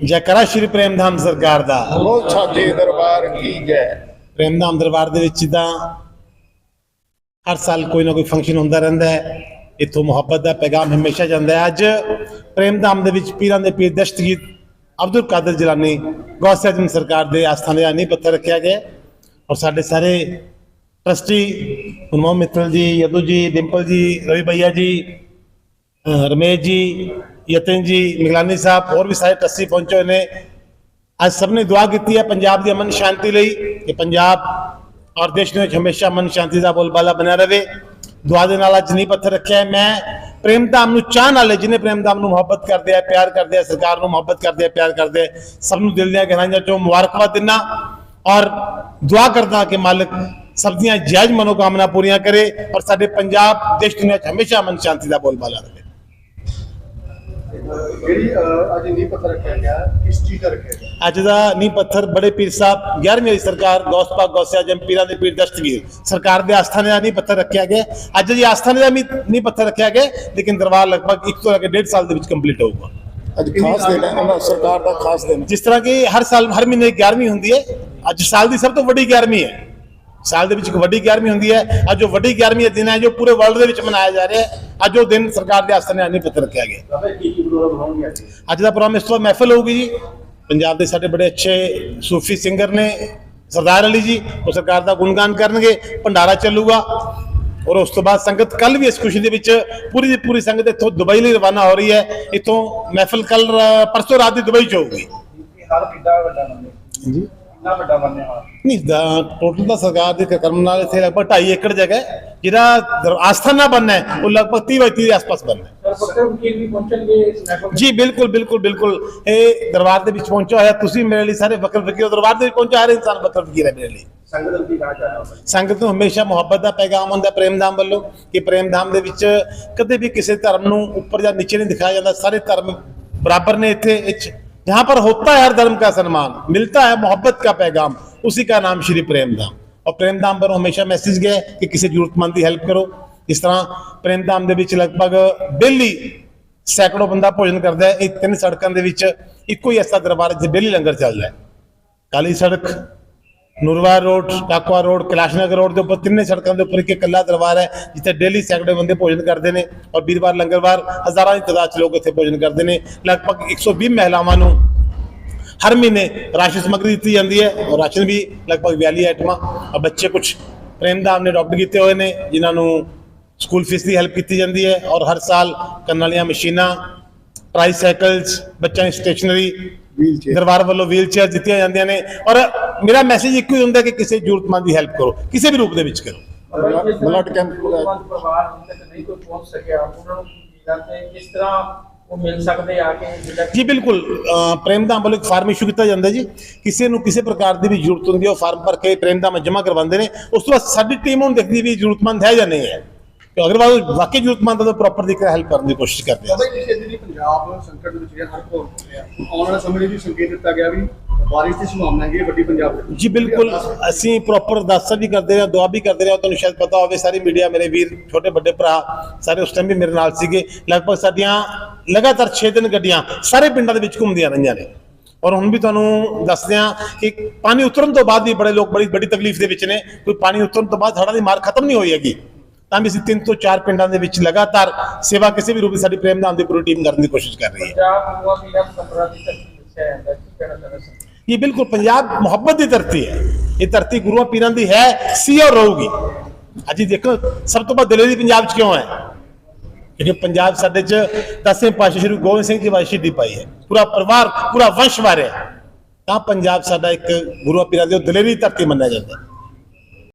ਜੈਕਾਰਾ ਸ਼੍ਰੀ ਪ੍ਰੇਮਧਾਮ ਸਰਕਾਰ ਦਾ ਬੋਲ ਸਾਚੇ ਦਰਬਾਰ ਕੀ ਜੈ ਪ੍ਰੇਮਧਾਮ ਦਰਬਾਰ ਦੇ ਵਿੱਚ ਤਾਂ ਹਰ ਸਾਲ ਕੋਈ ਨਾ ਕੋਈ ਫੰਕਸ਼ਨ ਹੁੰਦਾ ਰਹਿੰਦਾ ਹੈ ਇੱਥੋਂ ਮੁਹੱਬਤ ਦਾ ਪੈਗਾਮ ਹਮੇਸ਼ਾ ਜਾਂਦਾ ਹੈ ਅੱਜ ਪ੍ਰੇਮਧਾਮ ਦੇ ਵਿੱਚ ਪੀਰਾਂ ਦੇ ਪੀਰ ਦਸ਼ਤਗੀਰ ਅਬਦੁਲ ਕਾਦਰ ਜਲਾਨੀ ਗੌਸੇ ਆਜ਼ਮ ਸਰਕਾਰ ਦੇ ਆਸਥਾਨ ਦੇ ਨੀਂਹ ਪੱਥਰ ਰੱਖਿਆ ਗਿਆ ਔਰ ਸਾਡੇ ਸਾਰੇ ਟਰਸਟੀ ਮਨਮੋਹਨ ਮਿੱਤਲ ਜੀ ਯਦੂ ਜੀ ਡਿੰਪਲ ਜੀ ਰਵੀ ਭਈਆ ਜੀ ਰਮੇਸ਼ ਜੀ ਯਤਨ ਜੀ, ਮਿਗਲਾਨੀ ਸਾਹਿਬ, ਹੋਰ ਵੀ ਸਾਰੇ ਟੱਸੀ ਪਹੁੰਚੇ ਹੋਏ ਨੇ। ਅੱਜ ਸਭ ਨੇ ਦੁਆ ਕੀਤੀ ਹੈ ਪੰਜਾਬ ਦੀ ਅਮਨ ਸ਼ਾਂਤੀ ਲਈ ਕਿ ਪੰਜਾਬ ਔਰ ਦੇਸ਼ ਦੇ ਵਿੱਚ ਹਮੇਸ਼ਾ ਅਮਨ ਸ਼ਾਂਤੀ ਦਾ ਬੋਲਬਾਲਾ ਬਣਿਆ ਰਹੇ। ਦੁਆ ਦੇ ਨਾਲ ਅੱਜ ਨੀਂਹ ਪੱਥਰ ਰੱਖਿਆ ਹੈ। ਮੈਂ ਪ੍ਰੇਮਧਾਮ ਨੂੰ ਚਾਹਣ ਵਾਲੇ ਪ੍ਰੇਮ ਧਾਮ ਨੂੰ ਮੁਹੱਬਤ ਕਰਦੇ ਆ, ਪਿਆਰ ਕਰਦੇ ਆ, ਸਰਕਾਰ ਨੂੰ ਮੁਹੱਬਤ ਕਰਦੇ ਆ, ਪਿਆਰ ਕਰਦੇ ਆ, ਸਭ ਨੂੰ ਦਿਲ ਦੀਆਂ ਗਹਿਰਾਈਆਂ ਚੋਂ ਮੁਬਾਰਕਬਾਦ ਦਿੰਦਾ ਔਰ ਦੁਆ ਕਰਦਾ ਕਿ ਮਾਲਕ ਸਭ ਦੀਆਂ ਜਾਇਜ਼ ਮਨੋਕਾਮਨਾ ਪੂਰੀਆਂ ਕਰੇ ਔਰ ਸਾਡੇ ਪੰਜਾਬ, ਦੇਸ਼ ਦੁਨੀਆ 'ਚ ਹਮੇਸ਼ਾ ਅਮਨ ਸ਼ਾਂਤੀ ਦਾ ਬੋਲਬਾਲਾ ਰਹੇ। ਜਿਹੜੀ ਅੱਜ ਨੀਂਹ ਪੱਥਰ ਰੱਖਿਆ ਗਿਆ ਕਿਸ ਚੀਜ਼ ਦਾ ਰੱਖਿਆ ਗਿਆ? ਅੱਜ ਦਾ ਨੀਂਹ ਪੱਥਰ ਬੜੇ ਪੀਰ ਸਾਹਿਬ 11ਵੀਂ ਵਾਲੀ ਸਰਕਾਰ ਗੌਸ ਪਾਕ ਗੌਸਿਆ ਜਮ ਪੀਰਾਂ ਦੇ ਪੀਰ ਦਸਤਗੀਰ। ਸਰਕਾਰ ਦੇ ਆਸਥਾਨੇ ਦਾ ਨੀਂਹ ਪੱਥਰ ਰੱਖਿਆ ਗਿਆ। ਅੱਜ ਜੀ ਆਸਥਾਨੇ ਦਾ ਨੀਂਹ ਪੱਥਰ ਰੱਖਿਆ ਗਿਆ ਲੇਕਿਨ ਦਰਬਾਰ ਲਗਭਗ 1 ਤੋਂ ਲੈ ਕੇ 1.5 ਸਾਲ ਦੇ ਵਿੱਚ ਕੰਪਲੀਟ ਹੋਊਗਾ। ਅੱਜ ਖਾਸ ਦਿਨ ਹੈ ਉਹਨਾਂ ਸਰਕਾਰ ਦਾ ਖਾਸ ਦਿਨ ਜਿਸ ਤਰ੍ਹਾਂ ਕਿ ਹਰ ਸਾਲ ਹਰ ਮਹੀਨੇ 11ਵੀਂ ਹੁੰਦੀ ਹੈ। ਅੱਜ ਸਾਲ ਦੀ ਸਭ ਤੋਂ ਵੱਡੀ 11ਵੀਂ ਹੈ। ਸਾਲ ਦੇ ਵਿੱਚ ਇੱਕ ਵੱਡੀ 11ਵੀਂ ਹੁੰਦੀ ਹੈ। ਅੱਜ ਜੋ ਵੱਡੀ 11ਵੀਂ ਦਾ ਦਿਨ ਹੈ ਜੋ ਪੂਰੇ ਵਰਲਡ ਦੇ ਵਿੱਚ ਮਨਾਇਆ ਜਾ ਰਿਹਾ ਹੈ। ਅੱਜ ਉਹ ਦਿਨ ਸਰਕਾਰ ਦੇ ਆਸਥਾਨੇ ਦਾ ਨੀਂਹ ਪੱਥਰ ਰੱਖਿਆ ਗਿਆ। ਅੱਜ? ਦਾ ਪ੍ਰੋਗਰਾਮ ਇਸ ਤੋਂ ਮਹਿਫਲ ਹੋਊਗੀ ਜੀ। ਪੰਜਾਬ ਦੇ ਸਾਡੇ ਬੜੇ ਅੱਛੇ ਸੂਫੀ ਸਿੰਗਰ ਨੇ ਸਰਦਾਰ ਅਲੀ ਜੀ ਉਹ ਸਰਕਾਰ ਦਾ ਗੁਣਗਾਨ ਕਰਨਗੇ ਭੰਡਾਰਾ ਚੱਲੂਗਾ। ਔਰ ਉਸ ਤੋਂ ਬਾਅਦ ਸੰਗਤ ਕੱਲ ਵੀ ਇਸ ਖੁਸ਼ੀ ਦੇ ਵਿੱਚ ਪੂਰੀ ਦੀ ਪੂਰੀ ਸੰਗਤ ਇੱਥੋਂ ਦੁਬਈ ਲਈ ਰਵਾਨਾ ਹੋ ਰਹੀ ਹੈ। ਇੱਥੋਂ ਮਹਿਫਲ ਕੱਲ ਪਰਸੋਂ ਰਾਤ ਦੀ ਦੁਬਈ ਚ ਹੋਊਗੀ। ਜੀ ਕਿੰਨਾ ਵੱਡਾ ਨਹੀਂ ਟੋਟਲ ਦਾ ਸਰਕਾਰ ਦੇ ਕਰਮ ਨਾਲ ਇੱਥੇ ਲਗਭਗ 2.5 ਏਕੜ ਜਗ੍ਹਾ ਹੈ ਜਿਹੜਾ ਦਰ- ਆਸਥਾਨਾ ਬਣਨਾ ਹੈ ਉਹ ਲਗਭਗ 30 ਬਾਈ 30 ਦੇ ਆਸ-ਪਾਸ ਬਣਨਾ ਹੈ। ਸਰ ਪੱਤਰ ਵਕੀਲ ਵੀ ਪਹੁੰਚਣਗੇ ਇਸ ਮਹਿਫਲ ਜੀ ਬਿਲਕੁਲ ਬਿਲਕੁਲ ਬਿਲਕੁਲ। ਇਹ ਦਰਬਾਰ ਦੇ ਵਿੱਚ ਪਹੁੰਚਿਆ ਹੋਇਆ ਤੁਸੀਂ ਮੇਰੇ ਲਈ ਸਾਰੇ ਵਕਲ ਫਕੀਰ ਦਰਬਾਰ ਦੇ ਵਿੱਚ ਪਹੁੰਚਿਆ ਹਰ ਇਨਸਾਨ ਵਕਲ ਫਕੀਰ ਹੈ ਮੇਰੇ ਲਈ। ਸੰਗਤ ਦੀ ਨੂੰ ਹਮੇਸ਼ਾ ਮੁਹੱਬਤ ਦਾ ਪੈਗਾਮ ਹੁੰਦਾ ਪ੍ਰੇਮਧਾਮ ਵੱਲੋਂ ਕਿ ਪ੍ਰੇਮਧਾਮ ਦੇ ਵਿੱਚ ਕਦੇ ਵੀ ਕਿਸੇ ਧਰਮ ਨੂੰ ਉੱਪਰ ਜਾਂ ਨੀਚੇ ਨਹੀਂ ਦਿਖਾਇਆ ਜਾਂਦਾ ਸਾਰੇ ਧਰਮ ਬਰਾबर ਨੇ ਇੱਥੇ ਵਿੱਚ जहाँ पर होता है हर धर्म का सम्मान मिलता है मोहब्बत का पैगाम उसी का नाम श्री प्रेमधाम और प्रेमधाम पर हमेशा मैसेज गया है कि किसी जरूरतमंद की हेल्प करो इस तरह प्रेमधाम ਦੇ ਵਿੱਚ ਲਗਭਗ ਡੇਲੀ ਸੈਂਕੜੋ ਬੰਦਾ ਭੋਜਨ ਕਰਦਾ ਹੈ ਇਹ ਤਿੰਨ ਸੜਕਾਂ ਦੇ ਵਿੱਚ ਇੱਕੋ ਹੀ ਐਸਾ ਦਰਬਾਰ ਹੈ ਜਿੱਥੇ ਡੇਲੀ ਲੰਗਰ ਚੱਲਦਾ ਹੈ ਕਾਲੀ ਸੜਕ Nurwar road Kakwa road Kailashnagar road ਦੇ ਉੱਪਰ ਤਿੰਨੇ ਸੜਕਾਂ ਦੇ ਉੱਪਰ ਇੱਕ ਇਕੱਲਾ ਦਰਬਾਰ ਹੈ ਜਿੱਥੇ ਡੇਲੀ ਸੈਂਕੜੇ ਬੰਦੇ ਭੋਜਨ ਕਰਦੇ ਨੇ ਔਰ ਵੀਰਵਾਰ ਲੰਗਰਵਾਰ ਹਜ਼ਾਰਾਂ ਦੀ ਤਾਦਾਦ ਚ ਲੋਕ ਇੱਥੇ ਭੋਜਨ ਕਰਦੇ ਨੇ ਲਗਭਗ 120 ਮਹਿਲਾਵਾਂ ਨੂੰ ਹਰ ਮਹੀਨੇ ਰਾਸ਼ਨ ਸਮੱਗਰੀ ਦਿੱਤੀ ਜਾਂਦੀ ਹੈ ਔਰ ਰਾਸ਼ਨ ਵੀ ਲਗਭਗ 42 ਆਈਟਮਾਂ ਔਰ ਬੱਚੇ ਕੁਝ ਪ੍ਰੇਮਦਾਮ ਨੇ ਅਡਾਪਟ ਕੀਤੇ ਹੋਏ ਨੇ ਜਿਨ੍ਹਾਂ ਨੂੰ ਸਕੂਲ ਫੀਸ ਦੀ ਹੈਲਪ ਕੀਤੀ ਜਾਂਦੀ ਹੈ ਔਰ ਹਰ ਸਾਲ ਕੰਨਾਂ ਵਾਲੀਆਂ ਮਸ਼ੀਨਾਂ ਟ੍ਰਾਈਸਾਈਕਲਸ ਬੱਚਿਆਂ ਦੀ ਸਟੇਸ਼ਨਰੀ Wheelchair। ਦਰਬਾਰ ਵੱਲੋਂ ਵੀਲ ਚੇਅਰ ਦਿੱਤੀਆਂ ਜਾਂਦੀਆਂ ਨੇ ਔਰ ਮੇਰਾ ਮੈਸੇਜ ਇੱਕੋ ਹੀ ਹੁੰਦਾ ਕਿ ਕਿਸੇ ਜ਼ਰੂਰਤਮੰਦ ਦੀ ਹੈਲਪ ਕਰੋ ਕਿਸੇ ਵੀ ਰੂਪ ਦੇ ਵਿੱਚ ਕਰੋ। ਬਲੱਡ ਕੈਂਪ ਪਰਿਵਾਰ ਤੱਕ ਨਹੀਂ ਕੋਈ ਪਹੁੰਚ ਸਕਿਆ ਉਹਨਾਂ ਨੂੰ ਕੀ ਕਰਦੇ ਕਿਸ ਤਰ੍ਹਾਂ ਉਹ ਮਿਲ ਸਕਦੇ ਆ ਕੇ ਜੀ ਬਿਲਕੁਲ ਪ੍ਰੇਮਦਾਮ ਵੱਲੋਂ ਇੱਕ ਫਾਰਮ ਇਸ਼ੂ ਕੀਤਾ ਜਾਂਦਾ ਜੀ। ਕਿਸੇ ਨੂੰ ਕਿਸੇ ਪ੍ਰਕਾਰ ਦੀ ਵੀ ਜ਼ਰੂਰਤ ਹੁੰਦੀ ਹੈ ਉਹ ਫਾਰਮ ਭਰ ਕੇ ਪ੍ਰੇਮਦਾਮ ਜਮ੍ਹਾਂ ਕਰਵਾਉਂਦੇ ਨੇ। ਉਸ ਤੋਂ ਬਾਅਦ ਸਾਡੀ ਟੀਮ ਹੁਣ ਦੇਖਦੀ ਵੀ ਜ਼ਰੂਰਤਮੰਦ ਹੈ ਜਾਂ ਨਹੀਂ ਹੈ। ਕਿ ਅਗਰ ਉਹ ਵਾਕਈ ਜ਼ਰੂਰਤਮੰਦ ਹੈ ਤਾਂ ਪ੍ਰੋਪਰ ਦੀ ਹੈਲਪ ਕਰਨ ਦੀ ਕੋਸ਼ਿਸ਼ ਕਰਦੇ ਹਾਂ। ਬਾਬਾ ਜੀ ਦੀ ਪੰਜਾਬ ਸੰਕਟ ਦੇ ਵਿੱਚ ਹਰ ਕੋਲ ਆਉਣ ਵਾਲੇ ਸਮੇਂ ਵਿੱਚ ਵੀ ਸੰਕੇਤ ਦਿੱਤਾ ਗਿਆ ਵੀ ਬਾਰਿਸ਼ ਦੀ ਸੰਭਾਵਨਾ ਹੈਗੀ ਹੈ ਵੱਡੀ ਪੰਜਾਬ ਦੇ ਵਿੱਚ। ਜੀ ਬਿਲਕੁਲ। ਅਸੀਂ ਪ੍ਰੋਪਰ ਅਰਦਾਸਾਂ ਵੀ ਕਰਦੇ ਰਹੇ ਦੁਆ ਵੀ ਕਰਦੇ ਰਹੇ। ਤੁਹਾਨੂੰ ਸ਼ਾਇਦ ਪਤਾ ਹੋਵੇ ਸਾਰੀ ਮੀਡੀਆ ਮੇਰੇ ਵੀਰ ਛੋਟੇ ਵੱਡੇ ਭਰਾ ਸਾਰੇ ਉਸ ਟਾਈਮ ਵੀ ਮੇਰੇ ਨਾਲ ਸੀਗੇ। ਲਗਭਗ ਸਾਡੀਆਂ ਲਗਾਤਾਰ 6 ਦਿਨ ਗੱਡੀਆਂ ਸਾਰੇ ਪਿੰਡਾਂ ਦੇ ਵਿੱਚ ਘੁੰਮਦੀਆਂ ਰਹੀਆਂ ਨੇ। ਔਰ ਹੁਣ ਵੀ ਤੁਹਾਨੂੰ ਦੱਸਦੇ ਹਾਂ ਕਿ ਪਾਣੀ ਉਤਰਨ ਤੋਂ ਬਾਅਦ ਵੀ ਬੜੇ ਲੋਕ ਬੜੀ ਬੜੀ ਤਕਲੀਫ ਦੇ ਵਿੱਚ ਨੇ। ਕੋਈ ਪਾਣੀ ਉਤਰਨ ਤੋਂ ਬਾਅਦ ਹੜ੍ਹਾਂ ਦੀ ਮਾਰ ਖਤਮ ਨਹੀਂ ਹੋਈ ਹੈਗੀ। ਤਾਂ ਵੀ ਅਸੀਂ ਤਿੰਨ ਤੋਂ ਚਾਰ ਪਿੰਡਾਂ ਦੇ ਵਿੱਚ ਲਗਾਤਾਰ ਸੇਵਾ ਕਿਸੇ ਵੀ ਰੂਪ ਵਿੱਚ ਸਾਡੀ ਪ੍ਰੇਮਦਾਨ ਦੀ ਪੂਰੀ ਟੀਮ ਕਰਨ ਦੀ ਕੋਸ਼ਿਸ਼ ਕਰ ਰਹੀ ਹੈ। ਇਹ ਬਿਲਕੁਲ ਪੰਜਾਬ ਮੁਹੱਬਤ ਦੀ ਧਰਤੀ ਹੈ ਇਹ ਧਰਤੀ ਗੁਰੂਆਂ ਪੀਰਾਂ ਦੀ ਹੈ ਸੀ ਔਰ ਰਹੂਗੀ ਅੱਜ ਦੇਖੋ ਸਭ ਤੋਂ ਵੱਧ ਦਲੇਰੀ ਪੰਜਾਬ 'ਚ ਕਿਉਂ ਹੈ ਕਿਉਂਕਿ ਪੰਜਾਬ ਸਾਡੇ 'ਚ ਦਸਵੇਂ ਪਾਤਸ਼ਾਹ ਸ਼੍ਰੀ ਗੋਬਿੰਦ ਸਿੰਘ ਜੀ ਵਾਸ਼ੀ ਦੀ ਪਾਈ ਹੈ ਪੂਰਾ ਪਰਿਵਾਰ ਪੂਰਾ ਵੰਸ਼ ਵਾਰਿਆ ਤਾਂ ਪੰਜਾਬ ਸਾਡਾ ਇੱਕ ਗੁਰੂਆਂ ਪੀਰਾਂ ਦੀ ਉਹ ਦਲੇਰੀ ਧਰਤੀ ਮੰਨਿਆ ਜਾਂਦਾ ਹੈ